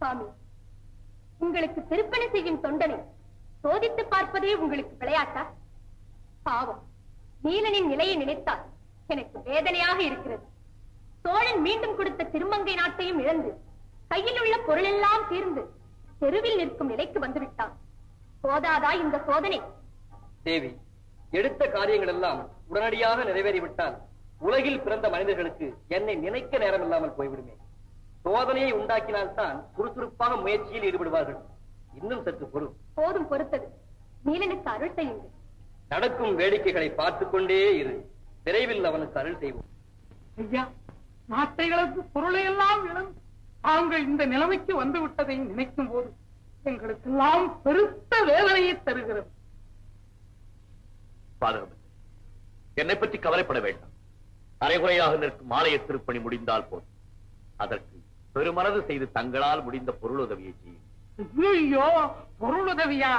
சுவாமி. உங்களுக்கு திருப்பணி செய்யும் தொண்டனை சோதித்து பார்ப்பதே உங்களுக்கு விளையாட்டா? பாவம். நீலனின் நிலையை நினைத்தால் எனக்கு வேதனையாக இருக்கிறது. சோழன் மீண்டும் கொடுத்த திருமங்கை நாட்டையும் இழந்து கையில் உள்ள பொருளெல்லாம் தீர்ந்து தெருவில் நிற்கும் நிலைக்கு வந்துவிட்டான். போதாதா இந்த சோதனை? தேவி எடுத்த காரியங்கள் எல்லாம் உடனடியாக நிறைவேறிவிட்டால் உலகில் பிறந்த மனிதர்களுக்கு என்னை நினைக்க நேரம் இல்லாமல் போய்விடுமே. சோதனையை உண்டாக்கினால்தான் சுறுசுறுப்பாக முயற்சியில் ஈடுபடுவார்கள். இன்னும் சற்று பொருள் போதும் பொறுத்தது. நீலனுக்கு அருள் செய்யுங்கள். நடக்கும் வேடிக்கைகளை பார்த்துக் கொண்டே இரு. விரைவில் அவனுக்கு அருள் செய்வோம். ஐயா நாட்டைகளுக்கு பொருளை எல்லாம் இழந்து தாங்கள் இந்த நிலைமைக்கு வந்து விட்டதை நினைக்கும் போது எங்களுக்கெல்லாம் பெருத்த வேதனையை தருகிறது. என்னை பற்றி கவலைப்பட வேண்டாம். அரைகுறையாக நிற்கும் ஆலய திருப்பணி முடிந்தால் போதும். அதற்கு பெருமனது செய்து தங்களால் முடிந்த பொருள் உதவியை செய்யும். ஐயோ பொருள் உதவியா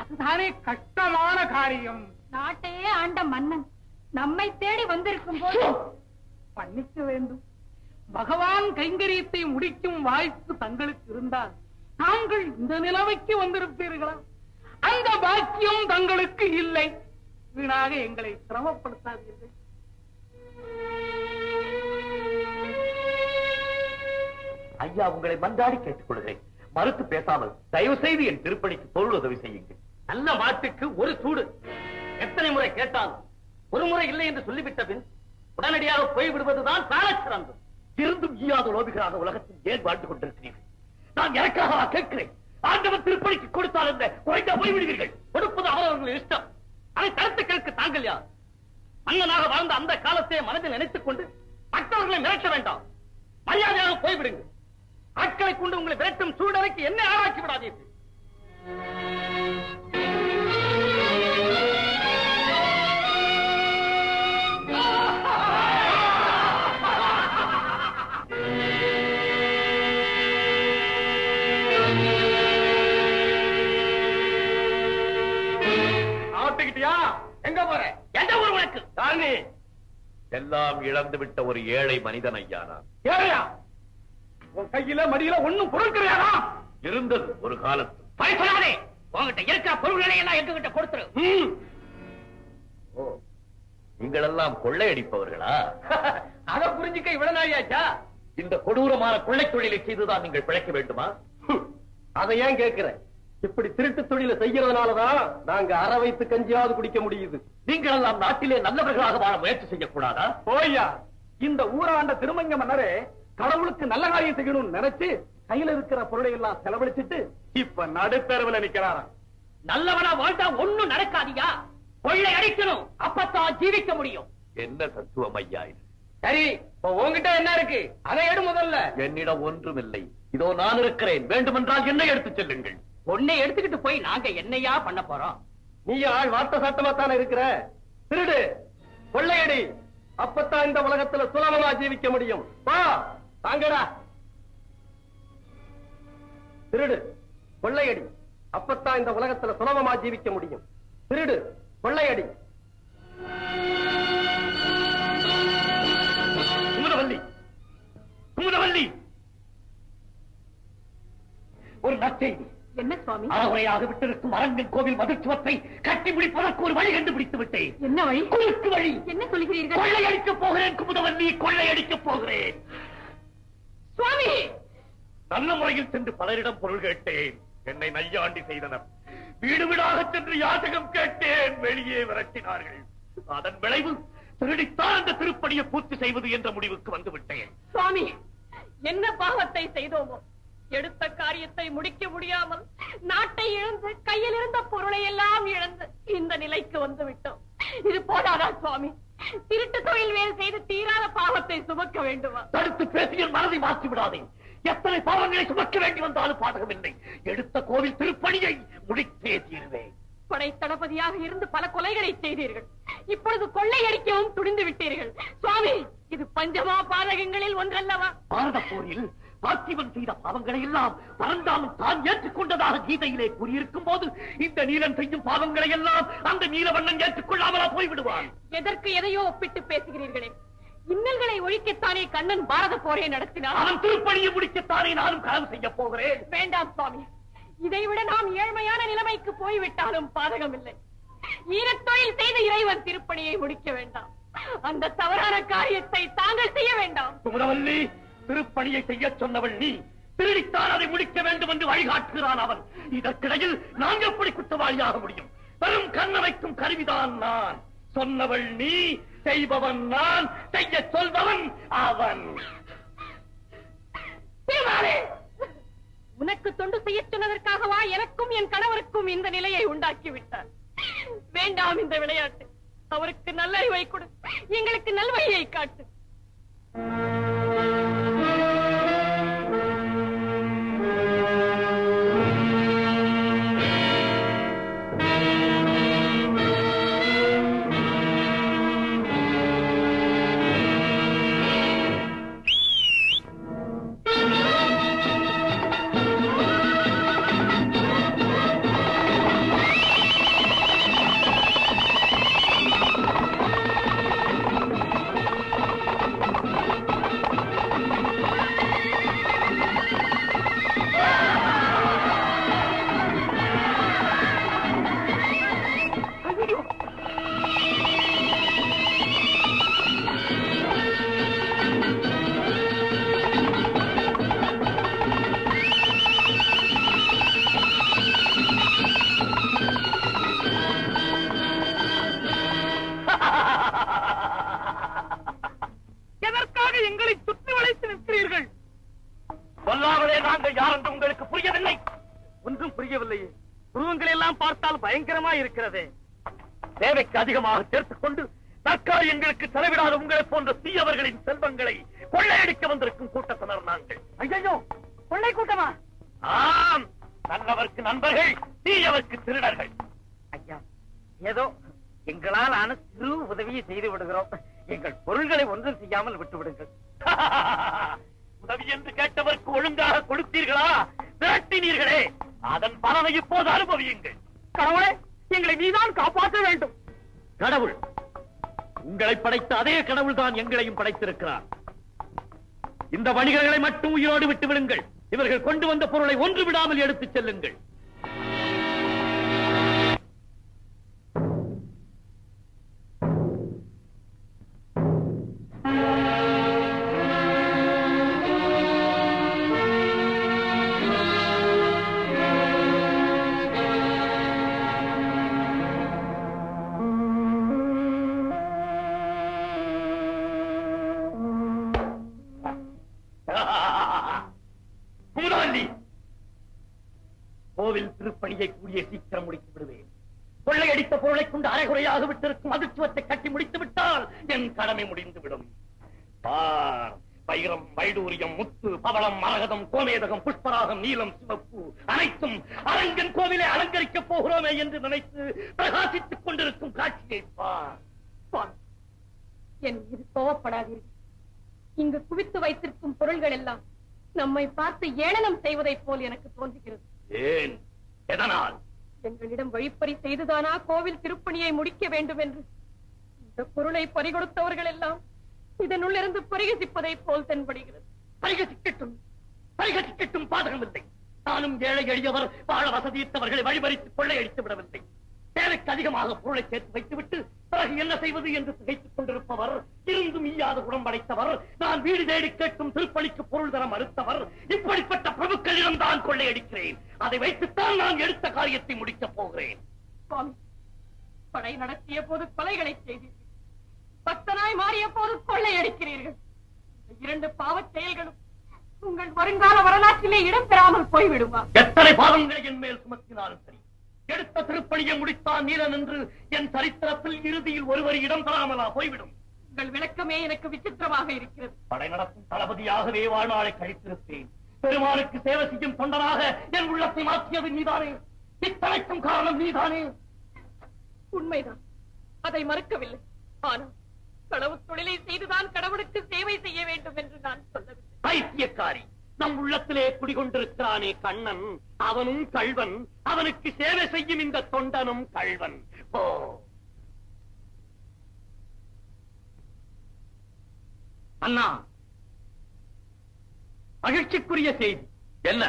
அதுதானே கஷ்டமான காரியம். நாட்டையே ஆண்ட மன்னன் நம்மை தேடி வந்திருக்கும் போது மன்னிக்க வேண்டும். பகவான் கைங்கரியத்தை முடிக்கும் வாய்ப்பு தங்களுக்கு இருந்தால் தாங்கள் இந்த நிலைமைக்கு வந்திருப்பீர்களா? அந்த பாக்கியம் தங்களுக்கு இல்லை. வீணாக எங்களை சிரமப்படுத்தாதீர்கள். ஐயா உங்களை மன்றாடி கேட்டுக் கொள்கிறேன் மறுத்து பேசாமல் தயவு செய்து என் திருப்பணிக்கு பொருள் உதவி செய்யுங்கள். நல்ல மாட்டுக்கு ஒரு சூடு. எத்தனை முறை கேட்டாலும் ஒரு முறை இல்லை என்று சொல்லிவிட்ட பின் உடனடியாக போய்விடுவதுதான் சால சிறந்தது திருந்தும் ஈயாத லோபிகளாக உலகத்தில் ஏன் வாழ்ந்து கொண்டிருக்கிறீர்கள்? நான் எனக்காக கேட்கிறேன். ஆண்டவர் திருப்பணிக்கு கொடுத்தால் என்ன? குறைந்த போய்விடுவீர்கள். கொடுப்பது அவரவர்கள் இஷ்டம். அதை தடுத்து தாங்கள் யார்? மன்னனாக வாழ்ந்த அந்த காலத்தை மனதில் நினைத்துக் கொண்டு மற்றவர்களை மிரட்ட வேண்டாம். மரியாதையாக போய்விடுங்கள். ஆட்களை கொண்டு உங்களை விரட்டும் சூழ்நிலைக்கு என்ன ஆராய்ச்சி விடாதீர்கள். எங்க போற? எந்த ஊர் உனக்கு? எல்லாம் இழந்து விட்ட ஒரு ஏழை மனிதன் ஐயா நான். ஏழையா கையில மடியில ஒண்ணும் பொருள் கிடையாதா? இருந்தது ஒரு காலத்து. பயப்படாதே. உங்ககிட்ட இருக்கிற பொருள்களை எல்லாம் எங்ககிட்ட கொடுத்துரு. ஓ நீங்கள் எல்லாம் கொள்ளையடிப்பவர்களா? அத புரிஞ்சுக்க இவ்வளவு நாளியாச்சா இந்த கொடூரமான கொள்ளை தொழிலை செய்துதான் நீங்கள் பிழைக்க வேண்டுமா? அதை ஏன் கேக்குற இப்படி திருட்டு தொழில செய்யறதுனாலதான் நாங்க அற வைத்து கஞ்சியாவது குடிக்க முடியுது. நீங்கள் எல்லாம் நாட்டிலே நல்லவர்களாக வாழ முயற்சி செய்யக்கூடாதா? போய்யா. இந்த ஊராண்ட திருமங்க மன்னரே கடவுளுக்கு நல்ல காரியம் செய்யணும்னு நினைச்சு கையில இருக்கிற பொருளை எல்லாம் செலவழிச்சிட்டு இப்ப நடுத்தரவுல நிக்கிறாராம். நல்லவனா வாழ்ந்தா ஒண்ணும் நடக்காதியா? கொள்ளை அடிக்கணும். அப்பத்தான் ஜீவிக்க முடியும். என்ன தத்துவம் ஐயா இது? சரி இப்ப உன்கிட்ட என்ன இருக்கு? அதை எடு முதல்ல. என்னிடம் ஒன்றுமில்லை. இதோ நான் இருக்கிறேன். வேண்டுமென்றால் என்னை எடுத்துச் செல்லுங்கள். பொண்ணை எடுத்துக்கிட்டு போய் நாங்க என்னையா பண்ண போறோம்? நீ ஆள் வார்த்தை சட்டமா தானே இருக்கிற? திருடு. கொள்ளையடி. அப்பத்தான் இந்த உலகத்துல சுலபமா ஜீவிக்க முடியும். வா. தாங்கடா. திருடு கொள்ளையடி. அப்பத்தான் இந்த உலகத்துல சுலபமா ஜீவிக்க முடியும். திருடு கொள்ளையடி. குமுதவல்லி குமுதவல்லி ஒரு நற்செய்தி. என்ன சுவாமி? அறகுறையாக விட்டிருக்கும் அரங்கன் கோவில் மதுச்சுவத்தை கட்டி பிடிப்பதற்கு ஒரு வழி கண்டுபிடித்து விட்டேன். என்ன வழி? குறுக்கு வழி. என்ன சொல்கிறீர்கள் கொள்ளையடிக்கப் போகிறேன் குமுதவல்லி கொள்ளையடிக்கப் போகிறேன். சுவாமி! நல்ல முறையில் சென்று பலரிடம் பொருள் கேட்டேன். என்னை நையாண்டி செய்தனர். வீடு வீடாக சென்று யாசகம் கேட்டேன். வெளியே விரட்டினார்கள். அதன் விளைவு திருடித்தான் அந்த திருப்பணியை பூர்த்தி செய்வது என்ற முடிவுக்கு வந்து விட்டேன். சுவாமி என்ன பாவத்தை செய்தோமோ? எடுத்த காரியத்தை முடிக்க முடியாமல் நாட்டை இழந்து கையில் இருந்த பொருளை எல்லாம் இழந்து இந்த நிலைக்கு வந்து விட்டோம். இது போதாதா சுவாமி? திருட்டு தொழில் வேல் செய்து தீராத பாவத்தை சுமக்க வேண்டுமா? தடுத்து பேசிய மனதை மாற்றி விடாதே எத்தனை பாவங்களை சுமக்க வேண்டி வந்தாலும் பாதகமில்லை எடுத்த கோவில் திருப்பணியை முடித்தே தீருவேன் படை தளபதியாக இருந்து பல கொலைகளை செய்தீர்கள். இப்பொழுது கொள்ளையடிக்கவும் துணிந்து விட்டீர்கள். சுவாமி இது பஞ்சமா பாதகங்களில் ஒன்றல்லவா? பாரத போரில் பார்த்திபன் செய்த பாவங்களை எல்லாம் பரந்தாமன் தான் ஏற்றுக்கொண்டதாக கீதையிலே கூறியிருக்கும் போது இந்த நீலன் செய்யும் பாவங்களை எல்லாம் அந்த நீலவண்ணன் ஏற்றுக்கொள்ளாமலா போய்விடுவான். எதற்கு எதையோ ஒப்பிட்டு பேசுகிறீர்களே? இன்னல்களை ஒழிக்கத்தானே கண்ணன் பாரத போரை நடத்தினார் அவன் திருப்பணியை முடிக்கத்தானே நானும் கனவு செய்ய போகிறேன். வேண்டாம் சுவாமி. இதைவிட நாம் ஏழ்மையான நிலைமைக்கு போய்விட்டாலும் பாதகமில்லை. ஈரத்தொழில் செய்து இறைவன் திருப்பணியை முடிக்க வேண்டாம். அந்த தவறான காரியத்தை தாங்கள் செய்ய வேண்டாம். திருப்பணியை செய்ய சொன்னவள் நீ. திருடித்தான் அதை முடிக்க வேண்டும் என்று வழிகாட்டுகிறான் அவன். இதற்கிடையில் நான் எப்படி குற்றவாளியாக முடியும்? வெறும் கண்ணமைக்கும் கருவிதான் நான். சொன்னவள் நீ செய்பவன் நான் செய்ய சொல்பவன் அவன். உனக்கு தொண்டு செய்ய சொன்னதற்காகவா எனக்கும் என் கணவருக்கும் இந்த நிலையை உண்டாக்கி விட்டார் வேண்டாம் இந்த விளையாட்டு. அவருக்கு நல்லறிவை கொடு. எங்களுக்கு நல்வழியை காட்டு. புரியவில்லையே உருவங்களை எல்லாம் பார்த்தால் பயங்கரமா இருக்கிறதே. தேவைக்கு அதிகமாக சேர்த்துக் கொண்டு தற்காலியங்களுக்கு செலவிடாத உங்களை போன்ற தீயவர்களின் செல்வங்களை கொள்ளையடிக்க வந்திருக்கும் கூட்டத்தினர் நாங்கள். ஐயோ கொள்ளை கூட்டமா? ஆம் நல்லவர்க்கு நண்பர்கள் தீயவர்க்கு திருடர்கள். ஐயா ஏதோ எங்களால் ஆன சிறு உதவியை செய்து விடுகிறோம். எங்கள் பொருள்களை ஒன்றும் செய்யாமல் விட்டு விடுங்கள் உதவி என்று கேட்டவர்க்கு ஒழுங்காக கொடுத்தீர்களா? விரட்டினீர்களே அதன் பலனை இப்போது அனுபவியுங்கள். கடவுளே எங்களை நீதான் காப்பாற்ற வேண்டும். கடவுள் உங்களை படைத்த அதே கடவுள் தான் எங்களையும் படைத்திருக்கிறார். இந்த வணிகர்களை மட்டும் உயிரோடு விட்டு விடுங்கள். இவர்கள் கொண்டு வந்த பொருளை ஒன்று விடாமல் எடுத்துச் செல்லுங்கள். திருப்பணியை கூடிய சீக்கிரம் முடித்து விடுவேன். கொள்ளையடித்த பொருளை கொண்டு அரைகுறையாக விட்டிருக்கும் அதிர்ச்சுவத்தை கட்டி முடித்து விட்டால் என் கடமை முடிந்து விடும் பார் வைரம் வைடூரியம் முத்து பவளம் மரகதம் கோமேதகம் புஷ்பராகம் நீலம் சிவப்பு அனைத்தும் அரங்கன் கோவிலை அலங்கரிக்கப் போகிறோமே என்று நினைத்து பிரகாசித்துக் கொண்டிருக்கும் காட்சியை பார். என் மீது கோவப்படாதீர்கள் இங்கு குவித்து வைத்திருக்கும் பொருள்கள் எல்லாம் நம்மை பார்த்து ஏளனம் செய்வதைப் போல் எனக்கு தோன்றுகிறது. ஏன்? எதனால்? எங்களிடம் வழிப்பறி செய்துதானா? கோவில் திருப்பணியை முடிக்க வேண்டும் என்று இந்த பொருளை பறிகொடுத்தவர்கள் எல்லாம் இதனுள்ளிருந்து பரிகசிப்பதைப் போல் தென்படுகிறது. பரிகசிக்கட்டும். பரிகசிக்கட்டும் பாதகமில்லை. நானும் ஏழை எளியவர் வாழ வசதியற்றவர்களை வழிபறித்து கொள்ளையடித்து விடவில்லை. தேவைக்கு அதிகமாக பொருளை சேர்த்து வைத்துவிட்டு பிறகு என்ன செய்வது என்று திகைத்துக் கொண்டிருப்பவர் இருந்தும் ஈயாத குணம்படைத்தவர் நான் வீடு தேடி கேட்கும் திருப்பணிக்கு பொருள் தர மறுத்தவர் இப்படிப்பட்ட பிரபுக்களிடம் தான் கொள்ளையடிக்கிறேன். அதை வைத்துத்தான் நான் எடுத்த காரியத்தை முடிக்கப் போகிறேன். படை நடத்திய போது கொலைகளை செய்தீர்கள். பக்தனாய் மாறிய போது கொள்ளையடிக்கிறீர்கள். இரண்டு பாவச் செயல்களும் உங்கள் வருங்கால வரலாற்றிலே இடம் பெறாமல் போய்விடுமா? எத்தனை பாவங்களை என் மேல் சுமத்தினாலும் சரி எடுத்த திருப்பணியை முடித்தான் நீலன் என்று என் சரித்திரத்தில் இறுதியில் ஒருவர் இடம் தராமலா போய்விடும். உங்கள் விளக்கமே எனக்கு விசித்திரமாக இருக்கிறது. படை நடத்தும் தளபதியாகவே வாழ்நாளை கழித்திருப்பேன். பெருமாளுக்கு சேவை செய்யும் தொண்டனாக என் உள்ளத்தை மாற்றியது நீதானே. இத்தனைக்கும் காரணம் நீதானே. உண்மைதான். அதை மறுக்கவில்லை. ஆனால் கடவுள் தொழிலை செய்துதான் கடவுளுக்கு சேவை செய்ய வேண்டும் என்று நான் சொல்லவில்லை. பைத்தியக்காரி நம் உள்ளத்திலே குடிகொண்டிருக்கிறானே கண்ணன். அவனும் கள்வன். அவனுக்கு சேவை செய்யும் இந்த தொண்டனும் கள்வன். ஓ அண்ணா மகிழ்ச்சிக்குரிய செய்தி. என்ன?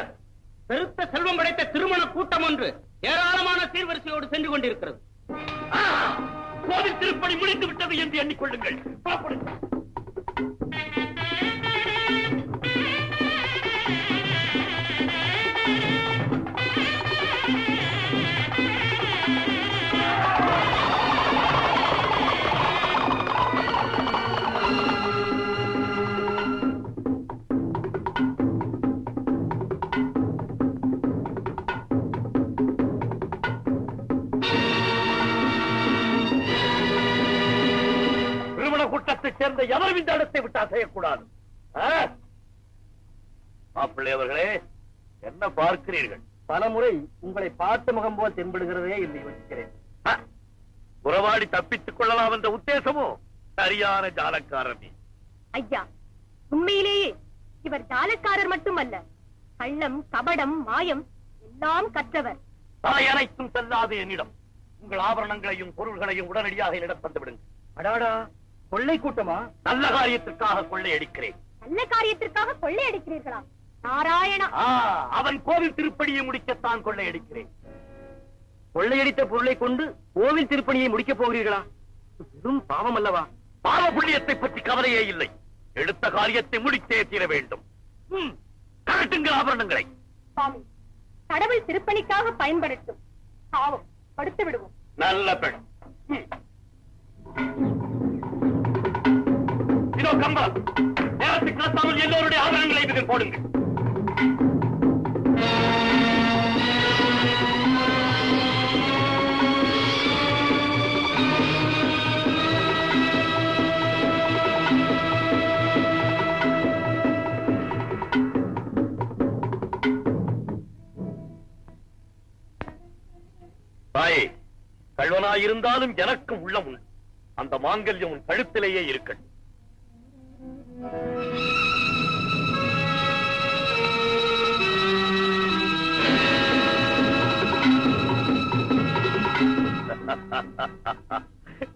பெருத்த செல்வம் படைத்த திருமண கூட்டம் ஒன்று ஏராளமான சீர்வரிசையோடு சென்று கொண்டிருக்கிறது! கோவில் திருப்பணி முடிந்து விட்டது என்று எண்ணிக்கொள்ளுங்கள். சேர்ந்த எவரும் இந்த இடத்தை விட்டு அசையக்கூடாது ஆ? மாப்பிள்ளை அவர்களே என்ன பார்க்கிறீர்கள்? பலமுறை உங்களை பார்த்த முகம் போல் தென்படுகிறதே என்று யோசிக்கிறேன்? உறவாடி தப்பித்துக் கொள்ளலாம் என்ற உத்தேசமோ? சரியான ஜாலக்காரனே ஐயா உண்மையிலேயே இவர் ஜாலக்காரர் மட்டுமல்ல. கள்ளம் கபடம் மாயம் எல்லாம் கற்றவர். தாய் அனைத்தும் செல்லாது என்னிடம். உங்கள் ஆபரணங்களையும் பொருள்களையும் உடனடியாக என்னிடம் தந்து விடுங்கள் அடாடா கொள்ளை கூட்டமா? நல்ல காரியத்திற்காக கொள்ளையடிக்கிறேன் நல்ல காரியத்திற்காக கொள்ளையடிக்கிறீர்களா நாராயணா. ஆ, அவன் கோவில் திருப்பணியை முடிக்கத்தான் கொள்ளையடிக்கிறேன் கொள்ளையடித்த பொருளை கொண்டு கோவில் திருப்பணியை முடிக்கப் போகிறீர்களா? பெரும் பாவம் அல்லவா? பாவ புண்ணியத்தை பற்றி கவலையே இல்லை. எடுத்த காரியத்தை முடித்தே தீர வேண்டும். ம், கழட்டுங்கள் ஆபரணங்களை. சுவாமி கடவுள் திருப்பணிக்காக பயன்படுத்தும். பாவம் படுத்து விடுவோம். நல்ல பெண். இதோ கம்பம் நேரத்துக்கு கலத்தாமல் எல்லோருடைய ஆதாரங்களை இதில் போடுங்கள். தாயே கள்வனாயிருந்தாலும் எனக்கும் உள்ளம் உண்டு. அந்த மாங்கல்யம் உன் கழுத்திலேயே இருக்கட்டும்.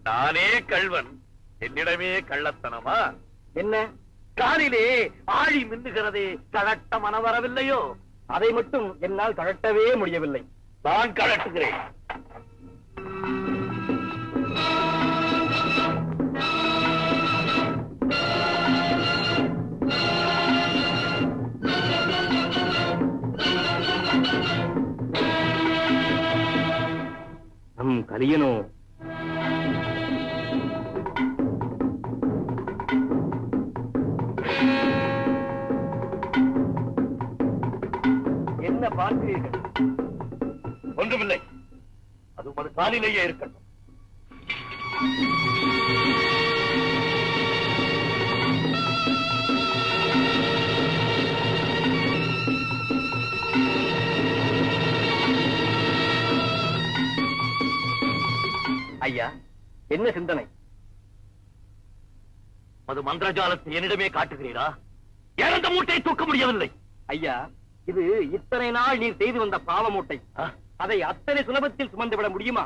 நானே கள்வன். என்னிடமே கள்ளத்தனமா? என்ன? காலிலே ஆழி மின்னுகிறதே கழட்ட மனம் வரவில்லையோ அதை மட்டும் என்னால் கழட்டவே முடியவில்லை. நான் கழட்டுகிறேன். நம் கலியனோ என்ன பார்க்கிறீர்கள்? ஒன்றுமில்லை. அது உமது காலிலேயே இருக்கட்டும். ஐயா என்ன சிந்தனை? அது மந்திரஜாலத்தை என்னிடமே காட்டுகிறீரா? இறந்த மூட்டையை தூக்க முடியவில்லை. ஐயா இது இத்தனை நாள் நீர் செய்து வந்த பாவ மூட்டை? அதை அத்தனை சுலபத்தில் சுமந்து விட முடியுமா?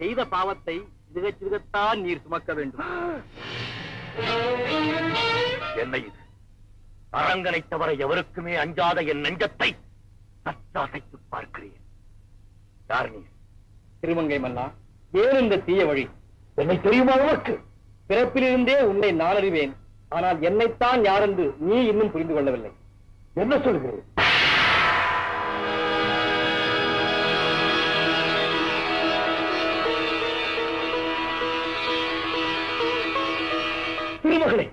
செய்த பாவத்தை சிறுக சிறுகத்தான் நீர் சுமக்க வேண்டும். என்ன இது? அரங்கனை தவிர எவருக்குமே அஞ்சாத என் நெஞ்சத்தை சற்றாசைத்து பார்க்கிறேன் யார் நீ திருமங்கை மன்னா ஏன் இந்த தீய வழி. என்னை தெரியுமா உனக்கு? பிறப்பிலிருந்தே உன்னை நான் அறிவேன் ஆனால் என்னைத்தான் யாரென்று நீ இன்னும் புரிந்து கொள்ளவில்லை. என்ன சொல்கிறேன்? திருமகளே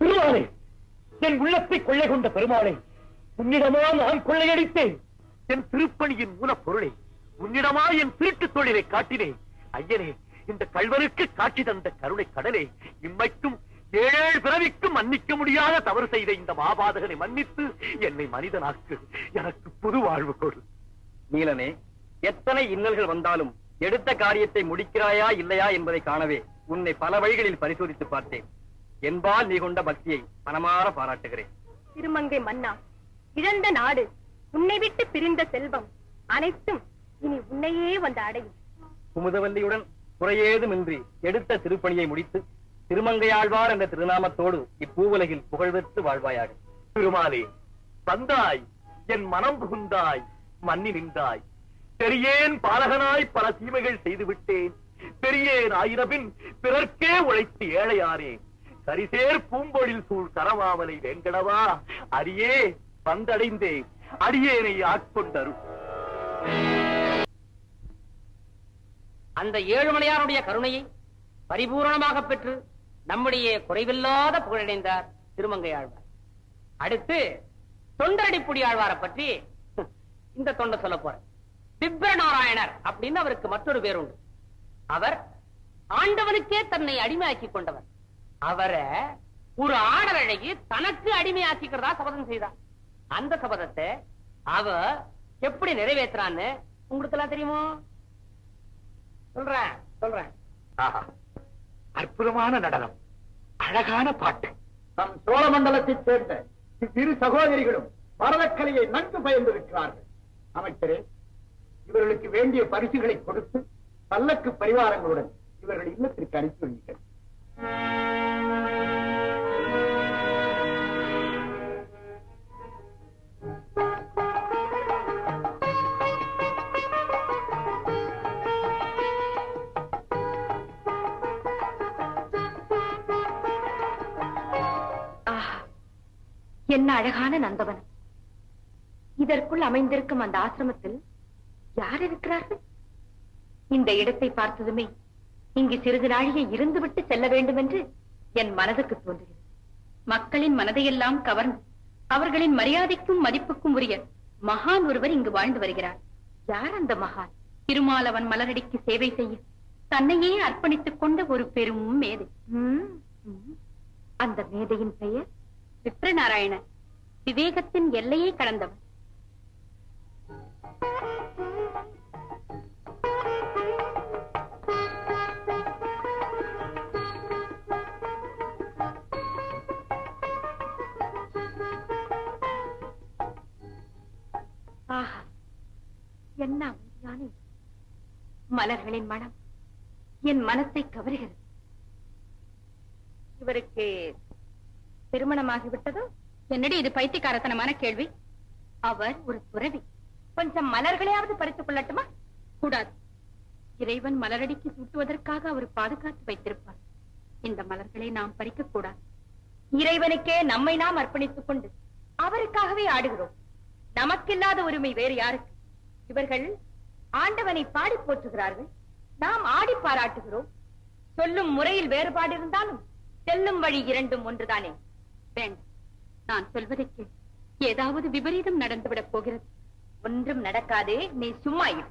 திருமாலே என் உள்ளத்தை கொள்ளை கொண்ட பெருமாளை உன்னிடமா நான் கொள்ளையடித்தேன். என் திருப்பணியின் மூலப்பொருளை. உன்னிடமா என் திருட்டு தொழிலை காட்டினேன் ஐயனே இந்த கல்வனுக்கு காட்சி தந்த கருணை கடலே இம்மைக்கும் ஏழேழு பிறவிக்கும் மன்னிக்க முடியாத தவறு செய்த இந்த மாபாதகனை மன்னித்து என்னை மனிதனாக்கு எனக்கு புது வாழ்வு கொடு. நீலனே எத்தனை இன்னல்கள் வந்தாலும் எடுத்த காரியத்தை முடிக்கிறாயா இல்லையா என்பதை காணவே உன்னை பல வழிகளில் பரிசோதித்து பார்த்தேன். என்பால் நீ கொண்ட பக்தியை மனமாற பாராட்டுகிறேன். திருமங்கை மன்னா இழந்த நாடு உன்னை விட்டு பிரிந்த செல்வம் அனைத்தும் இனி உன்னையே வந்து அடையும். குமுதவல்லியுடன் குறையேதுமின்றி எடுத்த திருப்பணியை முடித்து திருமங்கையாழ்வார் என்ற திருநாமத்தோடு இப்பூவுலகில் புகழ்பெற்று வாழ்வாயாக. திருமாலே வந்தாய் என் மனம் புகுந்தாய் மன்னி நின்றாய். பெரியேன் பாலகனாய் பல தீமைகள் செய்து விட்டேன். பெரியேன் ஆயிரபின் பிறர்க்கே உழைத்து ஏழையானேன் கரிசேர் பூம்பொழில் சூழ் கரவாவலை வேங்கடவா? அரியே வந்தடைந்தேன். அடியேனை ஆட்கொண்டரும் அந்த ஏழுமலையாருடைய கருணையை பரிபூரணமாக பெற்று நம்முடைய குறைவில்லாத புகழடைந்தார் திருமங்கையாழ்வார் அடுத்து தொண்டரடிப்புடி ஆழ்வாரை பற்றி இந்த தொண்டை சொல்ல போறேன். திவ்யநாராயணர் அப்படின்னு அவருக்கு மற்றொரு பேர் உண்டு. அவர் ஆண்டவனுக்கே தன்னை அடிமையாக்கி கொண்டவர். அவரை ஒரு ஆடலழகி தனக்கு அடிமையாக்கிக்கிறதா சபதம் செய்தார். அந்த சபதத்தை அவ எப்படி நிறைவேற்றான்னு உங்களுக்கு எல்லாம் தெரியுமோ? சொல்றேன் சொல்றேன். அற்புதமான நடனம். அழகான பாட்டு. நம் சோழமண்டலத்தைச் சேர்ந்த இவ்விரு சகோதரிகளும் பரதக்கலையை நன்கு பயந்திருக்கிறார்கள் அமைச்சரே இவர்களுக்கு வேண்டிய பரிசுகளை கொடுத்து பல்லக்கு பரிவாரங்களுடன் இவர்கள் இல்லத்திற்கு அனுப்பி வையுங்கள். என்ன அழகான நந்தவன். இதற்குள் அமைந்திருக்கும் அந்த ஆசிரமத்தில் யார் இருக்கிறார்கள்? இந்த இடத்தை பார்த்ததுமே இங்கு சிறிது நாழிகை இருந்துவிட்டு செல்ல வேண்டும் என்று என் மனதுக்கு தோன்றுகிறது மக்களின் மனதையெல்லாம் கவர்ந்து அவர்களின் மரியாதைக்கும் மதிப்புக்கும் உரிய மகான் ஒருவர் இங்கு வாழ்ந்து வருகிறார். யார் அந்த மகான்? திருமாலவன் மலரடிக்கு சேவை செய்ய தன்னையே அர்ப்பணித்துக் கொண்ட ஒரு பெரும் மேதை. அந்த மேதையின் பெயர்? விப்ரநாராயணன் விவேகத்தின் எல்லையை கடந்தவன். ஆஹா என்ன அமைதியான மலர்களின் மனம் என் மனத்தை கவருகிறது. இவருக்கு திருமணமாகிவிட்டதோ? என்னடி இது பைத்தியக்காரத்தனமான கேள்வி? அவர் ஒரு துறவி. கொஞ்சம் மலர்களையாவது பறித்துக் கொள்ளட்டுமா? கூடாது. இறைவன் மலரடிக்கு சூட்டுவதற்காக அவர் பாதுகாத்து வைத்திருப்பார். இந்த மலர்களை நாம் பறிக்க கூடாது. இறைவனுக்கே நம்மை நாம் அர்ப்பணித்துக் கொண்டு அவருக்காகவே ஆடுகிறோம். நமக்கில்லாத உரிமை வேறு யாருக்கு? இவர்கள் ஆண்டவனை பாடி போற்றுகிறார்கள். நாம் ஆடி பாராட்டுகிறோம். சொல்லும் முறையில் வேறுபாடு இருந்தாலும் செல்லும் வழி இரண்டும் ஒன்றுதானே? வேண்டாம் நான் சொல்வதை ஏதாவது விபரீதம் நடந்துவிடப் போகிறது. ஒன்றும் நடக்காதே நீ சும்மா இரு.